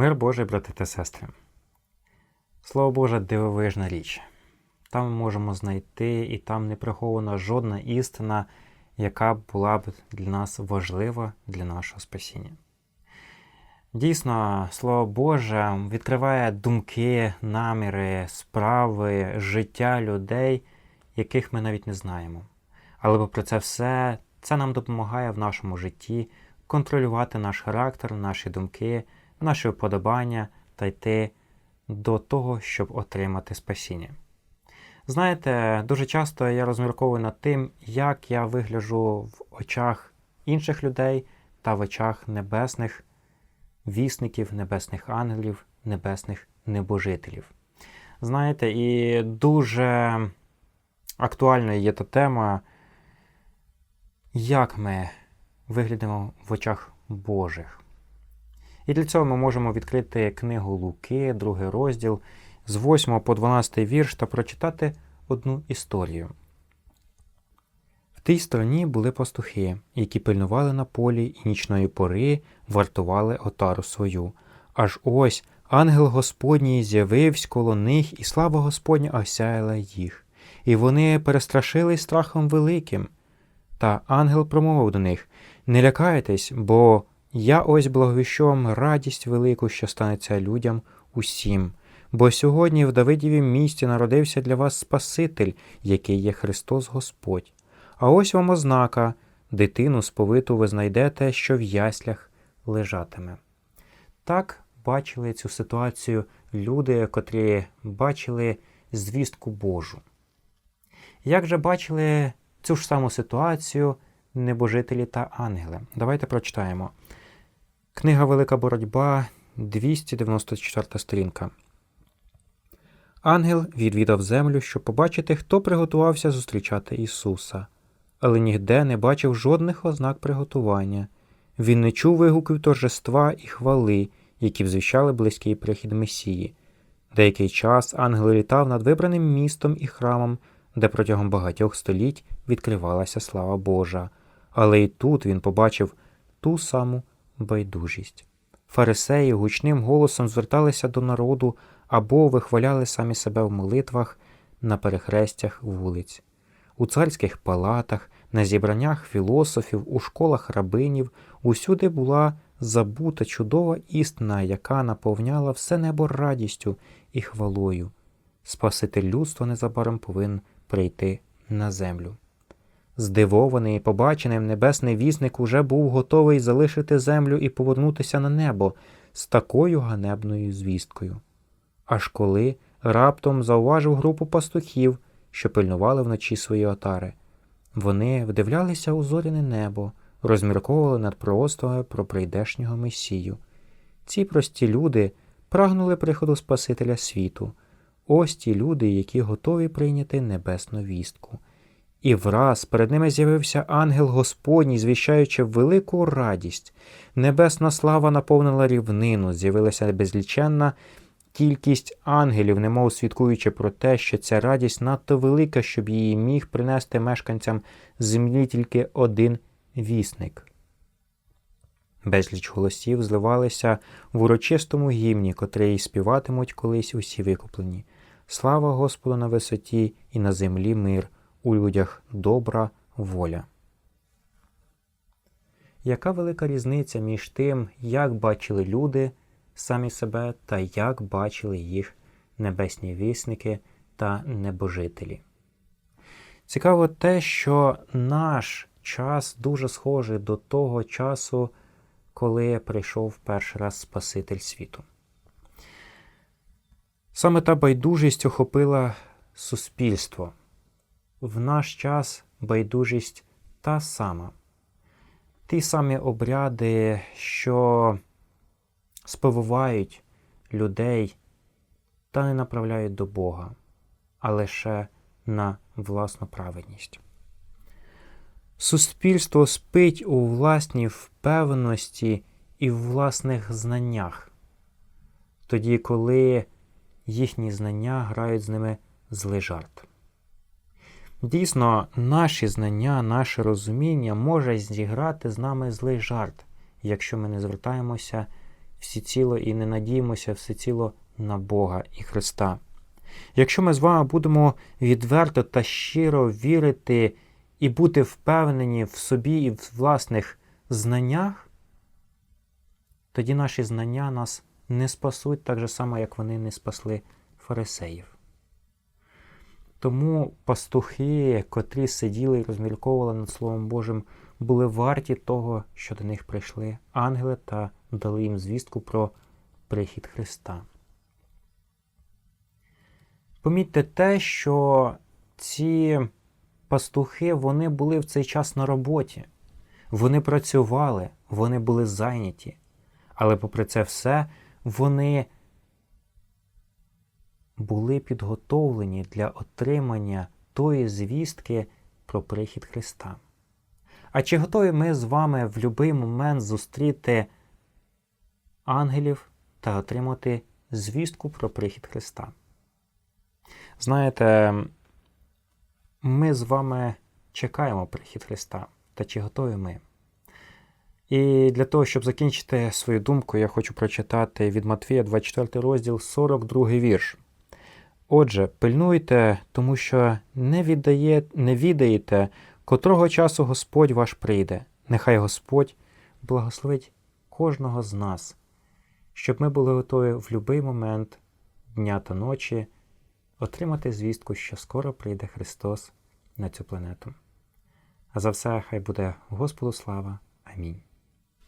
Мир Божий, брати та сестри. Слово Боже, дивовижна річ. Там ми можемо знайти, і там не прихована жодна істина, яка була б для нас важлива для нашого спасіння. Дійсно, Слово Боже відкриває думки, наміри, справи, життя людей, яких ми навіть не знаємо. Але попри це все, це нам допомагає в нашому житті контролювати наш характер, наші думки, наші вподобання та йти до того, щоб отримати спасіння. Знаєте, дуже часто я розмірковую над тим, як я вигляджу в очах інших людей та в очах небесних вісників, небесних ангелів, небесних небожителів. Знаєте, і дуже актуальною є та тема, як ми виглядаємо в очах Божих. І для цього ми можемо відкрити книгу Луки, другий розділ з 8 по 12 вірш та прочитати одну історію. В тій стороні були пастухи, які пильнували на полі і нічної пори вартували отару свою. Аж ось ангел Господній з'явився коло них, і слава Господня осяяла їх. І вони перестрашились страхом великим. Та ангел промовив до них Не лякайтесь, бо я ось благовіщу вам радість велику, що станеться людям усім. Бо сьогодні в Давидівім місті народився для вас Спаситель, який є Христос Господь. А ось вам ознака дитину сповиту ви знайдете, що в яслях лежатиме. Так бачили цю ситуацію люди, котрі бачили звістку Божу. Як же бачили цю ж саму ситуацію небожителі та ангели? Давайте прочитаємо. Книга Велика Боротьба, 294 сторінка. Ангел відвідав землю, щоб побачити, хто приготувався зустрічати Ісуса, але нігде не бачив жодних ознак приготування. Він не чув вигуків торжества і хвали, які взвіщали близький прихід Месії. Деякий час ангел літав над вибраним містом і храмом, де протягом багатьох століть відкривалася слава Божа, але і тут він побачив ту саму байдужість. Фарисеї гучним голосом зверталися до народу або вихваляли самі себе в молитвах на перехрестях вулиць, у царських палатах, на зібраннях філософів, у школах рабинів усюди була забута чудова істина, яка наповняла все небо радістю і хвалою. Спаситель людства незабаром повинен прийти на землю. Здивований побаченим небесний вісник уже був готовий залишити землю і повернутися на небо з такою ганебною звісткою. Аж коли раптом зауважив групу пастухів, що пильнували вночі свої отари. Вони вдивлялися у зоряне небо, розмірковували над пророцтвами про прийдешнього Месію. Ці прості люди прагнули приходу Спасителя світу. Ось ті люди, які готові прийняти небесну вістку. І враз перед ними з'явився ангел Господній, звіщаючи велику радість. Небесна слава наповнила рівнину, з'явилася безліченна кількість ангелів, немов свідкуючи про те, що ця радість надто велика, щоб її міг принести мешканцям землі тільки один вісник. Безліч голосів зливалися в урочистому гімні, котрий співатимуть колись усі викуплені. Слава Господу на висоті і на землі мир, у людях добра воля. Яка велика різниця між тим, як бачили люди самі себе та як бачили їх небесні вісники та небожителі? Цікаво те, що наш час дуже схожий до того часу, коли прийшов перший раз Спаситель світу. Саме та байдужість охопила суспільство. В наш час байдужість та сама. Ті самі обряди, що сповивають людей та не направляють до Бога, а лише на власну праведність. Суспільство спить у власній впевненості і в власних знаннях, тоді, коли їхні знання грають з ними злий жарт. Дійсно, наші знання, наше розуміння може зіграти з нами злий жарт, якщо ми не звертаємося всеціло і не надіємося всеціло на Бога і Христа. Якщо ми з вами будемо відверто та щиро вірити і бути впевнені в собі і в власних знаннях, тоді наші знання нас не спасуть так же само, як вони не спасли фарисеїв. Тому пастухи, котрі сиділи і розмірковували над Словом Божим, були варті того, що до них прийшли ангели та дали їм звістку про прихід Христа. Помітьте те, що ці пастухи вони були в цей час на роботі, вони працювали, вони були зайняті, але попри це все, вони були підготовлені для отримання тої звістки про прихід Христа. А чи готові ми з вами в будь-який момент зустріти ангелів та отримати звістку про прихід Христа? Знаєте, ми з вами чекаємо прихід Христа. Та чи готові ми? І для того, щоб закінчити свою думку, я хочу прочитати від Матвія 24 розділ 42 вірш. Отже, пильнуйте, тому що не, віддає, не відаєте, котрого часу Господь ваш прийде. Нехай Господь благословить кожного з нас, щоб ми були готові в будь-який момент дня та ночі отримати звістку, що скоро прийде Христос на цю планету. А за все, хай буде Господу слава. Амінь.